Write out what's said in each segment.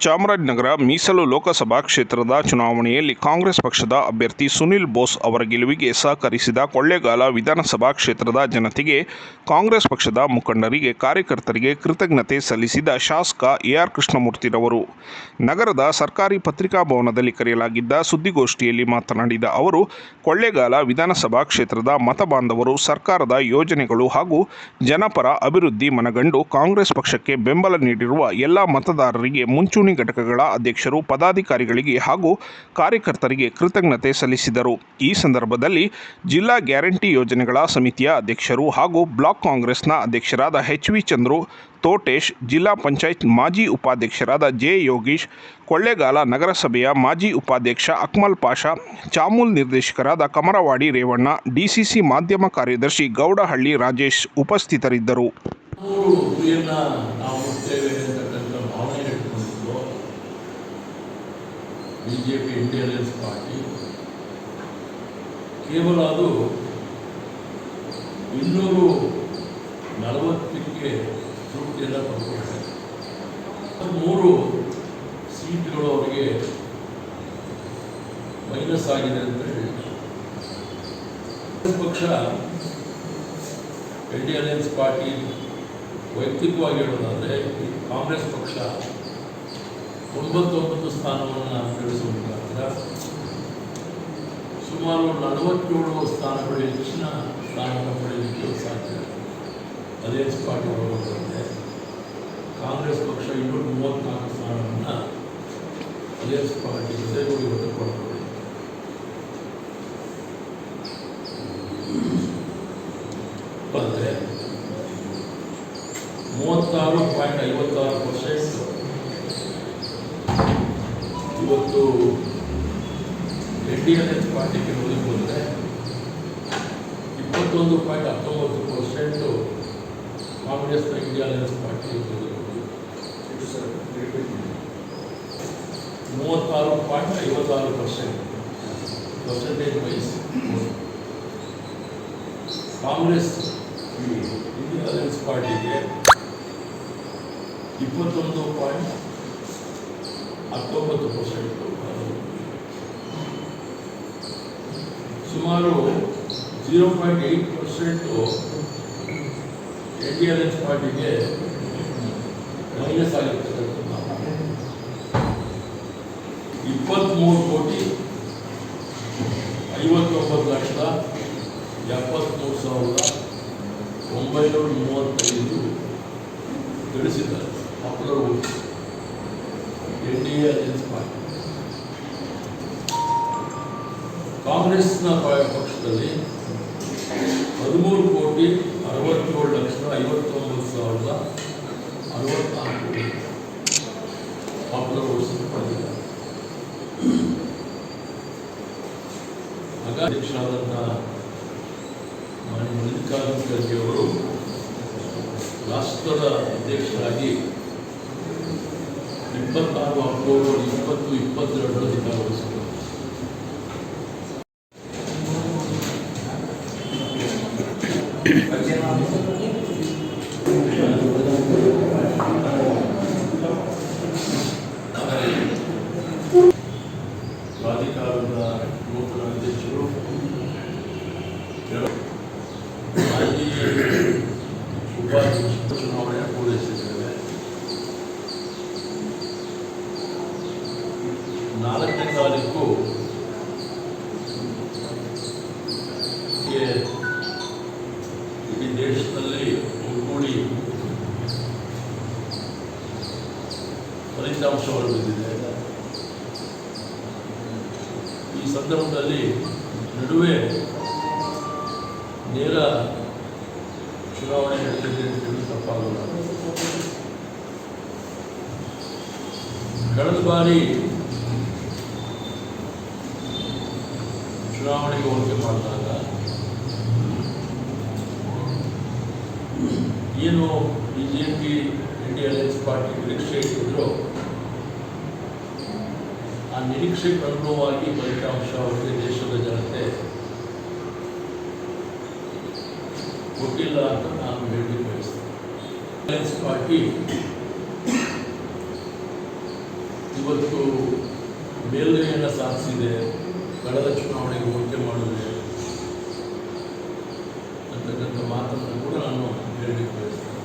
ಚಾಮರಾಜನಗರ ಮೀಸಲು ಲೋಕಸಭಾ ಕ್ಷೇತ್ರದ ಚುನಾವಣೆಯಲ್ಲಿ ಕಾಂಗ್ರೆಸ್ ಪಕ್ಷದ ಅಭ್ಯರ್ಥಿ ಸುನಿಲ್ ಬೋಸ್ ಅವರ ಗೆಲುವಿಗೆ ಸಹಕರಿಸಿದ ಕೊಳ್ಳೇಗಾಲ ವಿಧಾನಸಭಾ ಕ್ಷೇತ್ರದ ಜನತೆಗೆ ಕಾಂಗ್ರೆಸ್ ಪಕ್ಷದ ಮುಖಂಡರಿಗೆ ಕಾರ್ಯಕರ್ತರಿಗೆ ಕೃತಜ್ಞತೆ ಸಲ್ಲಿಸಿದ ಶಾಸಕ ಎಆರ್ ಕೃಷ್ಣಮೂರ್ತಿರವರು ನಗರದ ಸರ್ಕಾರಿ ಪತ್ರಿಕಾ ಭವನದಲ್ಲಿ ಕರೆಯಲಾಗಿದ್ದ ಸುದ್ದಿಗೋಷ್ಠಿಯಲ್ಲಿ ಮಾತನಾಡಿದ ಅವರು, ಕೊಳ್ಳೇಗಾಲ ವಿಧಾನಸಭಾ ಕ್ಷೇತ್ರದ ಮತ ಬಾಂಧವರು ಸರ್ಕಾರದ ಯೋಜನೆಗಳು ಹಾಗೂ ಜನಪರ ಅಭಿವೃದ್ಧಿ ಮನಗಂಡು ಕಾಂಗ್ರೆಸ್ ಪಕ್ಷಕ್ಕೆ ಬೆಂಬಲ ನೀಡಿರುವ ಎಲ್ಲ ಮತದಾರರಿಗೆ ಮುಂಚೂಣಿ ಘಟಕಗಳ ಅಧ್ಯಕ್ಷರು, ಪದಾಧಿಕಾರಿಗಳಿಗೆ ಹಾಗೂ ಕಾರ್ಯಕರ್ತರಿಗೆ ಕೃತಜ್ಞತೆ ಸಲ್ಲಿಸಿದರು. ಈ ಸಂದರ್ಭದಲ್ಲಿ ಜಿಲ್ಲಾ ಗ್ಯಾರಂಟಿ ಯೋಜನೆಗಳ ಸಮಿತಿಯ ಅಧ್ಯಕ್ಷರು ಹಾಗೂ ಬ್ಲಾಕ್ ಕಾಂಗ್ರೆಸ್ನ ಅಧ್ಯಕ್ಷರಾದ ಎಚ್ ವಿ ಚಂದ್ರು, ತೋಟೇಶ್, ಜಿಲ್ಲಾ ಪಂಚಾಯತ್ ಮಾಜಿ ಉಪಾಧ್ಯಕ್ಷರಾದ ಜೆ ಯೋಗೀಶ್, ಕೊಳ್ಳೇಗಾಲ ನಗರಸಭೆಯ ಮಾಜಿ ಉಪಾಧ್ಯಕ್ಷ ಅಕ್ಮಲ್ ಪಾಷಾ, ಚಾಮೂಲ್ ನಿರ್ದೇಶಕರಾದ ಕಮರವಾಡಿ ರೇವಣ್ಣ, ಡಿಸಿಸಿ ಮಾಧ್ಯಮ ಕಾರ್ಯದರ್ಶಿ ಗೌಡಹಳ್ಳಿ ರಾಜೇಶ್ ಉಪಸ್ಥಿತರಿದ್ದರು. ಇಟ್ಕೊಂಡಿದ್ದು B J P Indians party ಕೇವಲ ಅದು ಇನ್ನೂರು ನಲವತ್ತಕ್ಕೆ ಸೂಟಿಯನ್ನು ಪಡ್ಕೊಂಡಿದೆ ಮೂರು ಸೀಟ್ಗಳು ಅವರಿಗೆ ಮೈನಸ್ ಆಗಿದೆ ಅಂತ ಹೇಳಿ. ಪಕ್ಷ ಎನ್ ಡಿ ಪಾರ್ಟಿ ವೈಯಕ್ತಿಕವಾಗಿ ಹೇಳೋದಾದರೆ ಕಾಂಗ್ರೆಸ್ ಪಕ್ಷ ತೊಂಬತ್ತೊಂಬತ್ತು ಸ್ಥಾನವನ್ನು ಗಳಿಸುವ ಮುಖಾಂತರ ಸುಮಾರು ನಲವತ್ತೇಳು ಸ್ಥಾನಗಳು ಹೆಚ್ಚಿನ ಸ್ಥಾನವನ್ನು ಪಡೆಯಲಿಕ್ಕೆ ಸಾಧ್ಯ. ಅದೇ ಪಾರ್ಟಿ ಒಳಗೊಂಡಂತೆ ಕಾಂಗ್ರೆಸ್ ಪಕ್ಷ ಇನ್ನೂರ ಮೂವತ್ತ್ನಾಲ್ಕು ಸ್ಥಾನವನ್ನು ಅದೇ ಪಾರ್ಟಿ ಜೊತೆಗೂಡಿ ಪಡ್ಕೊಂಡಿದೆ ಬಂದರೆ ಮೂವತ್ತಾರು ಪಾಯಿಂಟ್ ಐವತ್ತಾರು ಪರ್ಸೆಂಟ್ ಇವತ್ತು ಎನ್ ಡಿ ಎಲ್ ಎಸ್ ಪಾರ್ಟಿಗೆ ಬಂದರೆ ಇಪ್ಪತ್ತೊಂದು ಪಾಯಿಂಟ್ ಹತ್ತೊಂಬತ್ತು ಪರ್ಸೆಂಟು ಕಾಂಗ್ರೆಸ್ನ ಇಂಡಿಯಾ ಅಲಯನ್ಸ್ ಪಾರ್ಟಿ ಮೂವತ್ತಾರು ಪಾಯಿಂಟ್ ಐವತ್ತಾರು percent percentage wise Congress India alliance ಪಾರ್ಟಿಗೆ ಇಪ್ಪತ್ತೊಂದು ಪಾಯಿಂಟ್ ಹತ್ತೊಂಬತ್ತು ಪರ್ಸೆಂಟ್ ಸುಮಾರು zero point eight percent N D S ಪಾರ್ಟಿಗೆ ಮೈನಸ್ ಆಗಿರ್ತಕ್ಕಂಥದ್ದು ಇಪ್ಪತ್ತ್ಮೂರು ಕೋಟಿ ಐವತ್ತೊಂಬತ್ತು ಲಕ್ಷದ ಎಪ್ಪತ್ತ್ಮೂರು ಸಾವಿರದ ಒಂಬೈನೂರ ಮೂವತ್ತೈದು ಗಳಿಸಿದ್ದಾರೆ popular votes N D R alliance party. ಕಾಂಗ್ರೆಸ್ನ ಪಕ್ಷದಲ್ಲಿ ಹದಿಮೂರು ಕೋಟಿ ಅರವತ್ತೇಳು ಲಕ್ಷದ ಐವತ್ತೊಂಬತ್ತು ಸಾವಿರದ ಅರವತ್ನಾಲ್ಕು ಪಾಪ್ಯುಲರ್ ವೋಟ್ಸ್ ಪಡೆದಿದ್ದಾರೆ ಅಧ್ಯಕ್ಷರಾದಂಥ ಮಾನ್ಯ ಮಲ್ಲಿಕಾರ್ಜುನ ಖರ್ಗೆ ಅವರು ರಾಷ್ಟ್ರದ ಅಧ್ಯಕ್ಷರಾಗಿ ಇಪ್ಪತ್ತಾರು ಅಕ್ಟೋಬರ್ ಇಪ್ಪತ್ತು ಇಪ್ಪತ್ತೆರಡರ ಅಧಿಕಾರ ಪ್ರಾಧಿಕಾರದ ನೂತನ ಅಧ್ಯಕ್ಷರು ಎರಡು ಮಾಜಿ ಉಪಾಧ್ಯಕ್ಷ ಫಲಿತಾಂಶ ಹೊರಬಿದ್ದಿದೆ ಈ ಸಂದರ್ಭದಲ್ಲಿ ನಡುವೆ ನೇರ ಚುನಾವಣೆ ನಡೆದಿದೆ ಅಂತ ಹೇಳಿ ತಪ್ಪಾಗಲ್ಲ. ಕಳೆದ ಬಾರಿ ಚುನಾವಣೆಗೆ ಹೋಲಿಕೆ ಮಾಡಿದಾಗ ಏನು B J P India alliance party ನಿರೀಕ್ಷೆ ಇಟ್ಟಿದ್ರು ಆ ನಿರೀಕ್ಷೆಗೆ ಅನುಗುಣವಾಗಿ ಫಲಿತಾಂಶ ಅವರಿಗೆ ದೇಶದ ಜನತೆ ಕೊಟ್ಟಿಲ್ಲ ಅಂತ ನಾನು ಹೇಳಿ ಬಯಸ್ತೇನೆ. ಪಾರ್ಟಿ ಇವತ್ತು ಮೇಲ್ಗೈಯನ್ನು ಸಾಧಿಸಿದೆ, ಕಳೆದ ಚುನಾವಣೆಗೆ ಹೋಲಿಕೆ ಮಾಡಿದೆ ಅಂತಕ್ಕಂಥ ಮಾತನ್ನು ಕೂಡ ನಾನು ಹೇಳಿ ಬಯಸ್ತೇನೆ.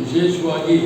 ವಿಶೇಷವಾಗಿ